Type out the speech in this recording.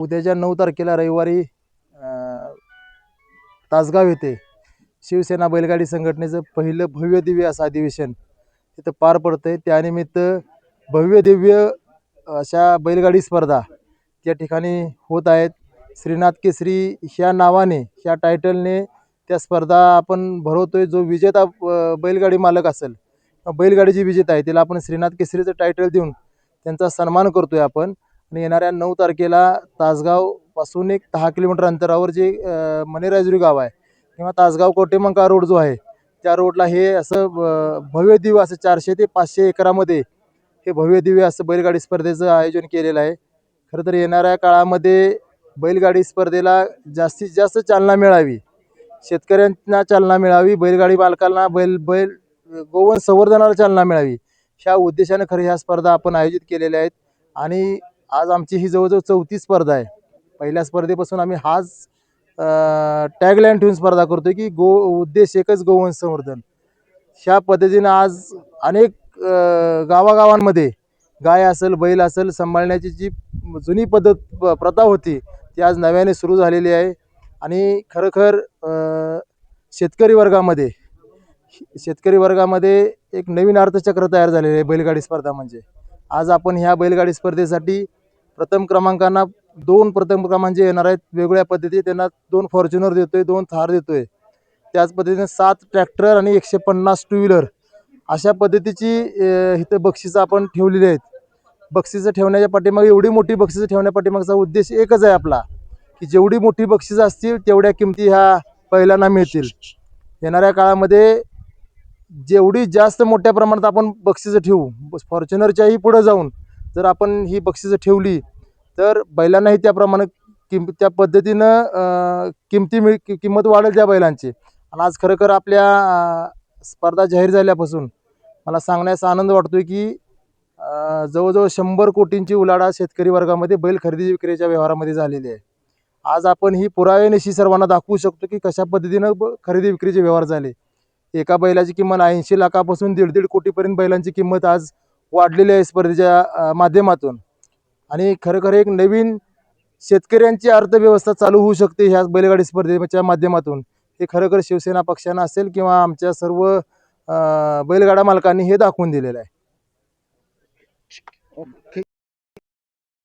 उद्याच्या नऊ तारखेला रविवारी तासगाव येथे शिवसेना बैलगाडी संघटनेचं पहिलं भव्य दिव्य असं अधिवेशन तिथं पार पडतं आहे त्यानिमित्त भव्य दिव्य अशा बैलगाडी स्पर्धा त्या ठिकाणी होत आहेत. श्रीनाथ केसरी ह्या नावाने ह्या टायटलने त्या स्पर्धा आपण भरवतोय. जो विजेता बैलगाडी मालक असेल बैलगाडी बैलगाडीची विजेता आहे तिला आपण श्रीनाथ केसरीचं टायटल देऊन त्यांचा सन्मान करतोय आपण. आणि येणाऱ्या नऊ तारखेला तासगावपासून एक दहा किलोमीटर अंतरावर जे मणिराजुरी मनेराजुरी गाव आहे किंवा तासगाव कोटेमंका रोड जो आहे त्या रोडला हे असं भव्य दिव्य असं चारशे ते पाचशे एकरामध्ये हे भव्य दिव्य असं बैलगाडी स्पर्धेचं आयोजन केलेलं आहे. खरं तर येणाऱ्या काळामध्ये बैलगाडी स्पर्धेला जास्तीत जास्त चालना मिळावी शेतकऱ्यांना चालना मिळावी बैलगाडी मालकांना बैल बैल गोवन संवर्धनाला चालना मिळावी ह्या उद्देशाने खरं ह्या स्पर्धा आपण आयोजित केलेल्या आहेत. आणि आज आमची ही जवळजवळ चौथी स्पर्धा आहे. पहिल्या स्पर्धेपासून आम्ही हाच टॅगलाईन ठेवून स्पर्धा करतो की गो उद्देश एकच गोवंश संवर्धन. ह्या पद्धतीनं आज अनेक गावागावांमध्ये गाय असेल बैल असेल सांभाळण्याची जी जुनी पद्धत प्रथा होती ती आज नव्याने सुरू झालेली आहे. आणि खरोखर शेतकरी वर्गामध्ये शेतकरी वर्गामध्ये एक नवीन अर्थचक्र तयार झालेले आहे बैलगाडी स्पर्धा म्हणजे. आज आपण ह्या बैलगाडी स्पर्धेसाठी प्रथम क्रमांकांना दोन प्रथम क्रमांक जे येणार आहेत. वेगवेगळ्या पद्धती त्यांना दोन फॉर्च्युनर देतोय दोन थार देतोय. त्याच पद्धतीने सात ट्रॅक्टर आणि एकशे पन्नास टू व्हीलर अशा पद्धतीची इथं बक्षिसं आपण ठेवलेली आहेत. बक्षिसं ठेवण्याच्या पाठीमागे एवढी मोठी बक्षिसं ठेवण्या पाठीमागचा उद्देश एकच आहे आपला की जेवढी मोठी बक्षिसं असतील तेवढ्या किमती ह्या पहिल्यांदा मिळतील. येणाऱ्या काळामध्ये जेवढी जास्त मोठ्या प्रमाणात आपण बक्षिसं ठेवू फॉर्च्युनरच्याही पुढं जाऊन जर आपण ही बक्षिसं ठेवली तर बैलांनाही त्याप्रमाणे किम त्या पद्धतीनं किमती मिळ कि- किंमत वाढेल त्या बैलांची. आणि आज खरोखर आपल्या स्पर्धा जाहीर झाल्यापासून मला सांगण्यास आनंद वाटतो आहे की जवळजवळ शंभर कोटींची उलाढा शेतकरी वर्गामध्ये बैल खरेदी विक्रीच्या व्यवहारामध्ये झालेली आहे. आज आपण ही पुराव्यानिशी सर्वांना दाखवू शकतो की कशा पद्धतीनं ब- खरेदी विक्रीचे व्यवहार झाले. एका बैलाची किंमत ऐंशी लाखापासून दीड दीड कोटीपर्यंत बैलांची किंमत आज वाढलेली आहे स्पर्धेच्या माध्यमातून. आणि खरोखर एक नवीन शेतकऱ्यांची अर्थव्यवस्था चालू होऊ शकते ह्या बैलगाडी स्पर्धेच्या माध्यमातून. हे खरोखर शिवसेना पक्षानं असेल किंवा आमच्या सर्व बैलगाडा मालकांनी हे दाखवून दिलेलं आहे.